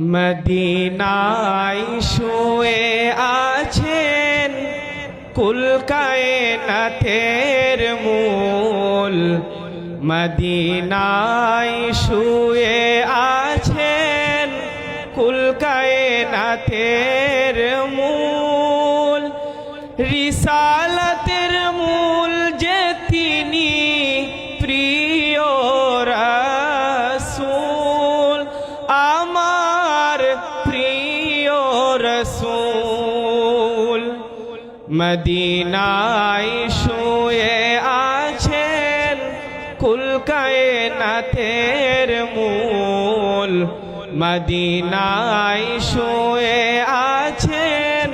মদিনায় শুয়ে আছেন কুলকায় নাথের মূল। মদিনায় শুয়ে আছেন কুলকায় নাথের মূল। রিসালতের মূল যে তিনি প্রিয় রসুল মদিনায় শুয়ে আছেন কুলকায় নাথের মূল। মদিনায় শুয়ে আছেন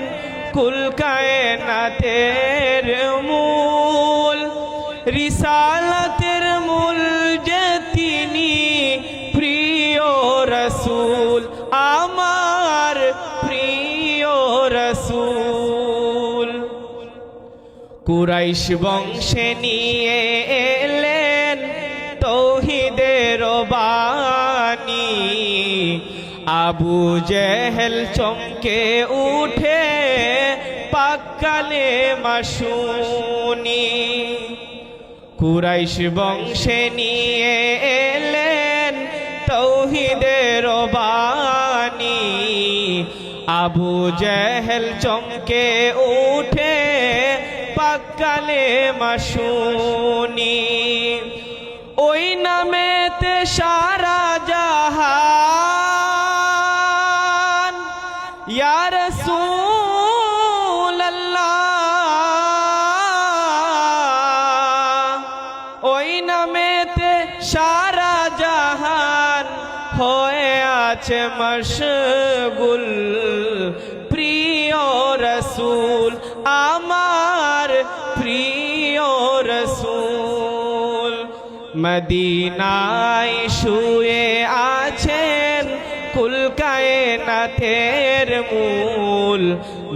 কুলকায় নাথের মূল। রিসালতের মূল যে তিনি প্রিয় রসুল। রসুল। কুরাইশ বংশে নিয়ে এলেন তৌহিদের বাণী। আবু জেহেল চমকে উঠে পাকালে মাসুনি কুরাইশ বংশে নিয়ে এলেন তৌহিদের বাণী। আবু জেহেল চমকে উঠে পাকালে মাসুনি। ওই নামেতে সারা জাহান। ওই নামেতে সারা জাহান হয়ে। আছে মশগুল, প্রিয় রসুল, আমার প্রিয় রসুল। মদিনায় শুয়ে আছেন কুলকায় নাথের মূল।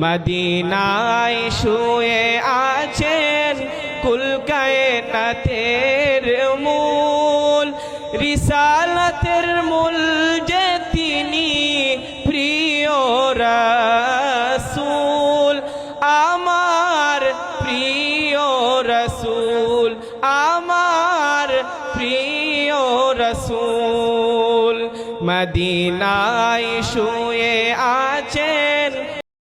মদিনায় শুয়ে আছেন কুলকায় নাথের মূল। রিসালতের মূল যে রসুল আমার প্রিয় রসুল। মদিনায় শুয়ে আ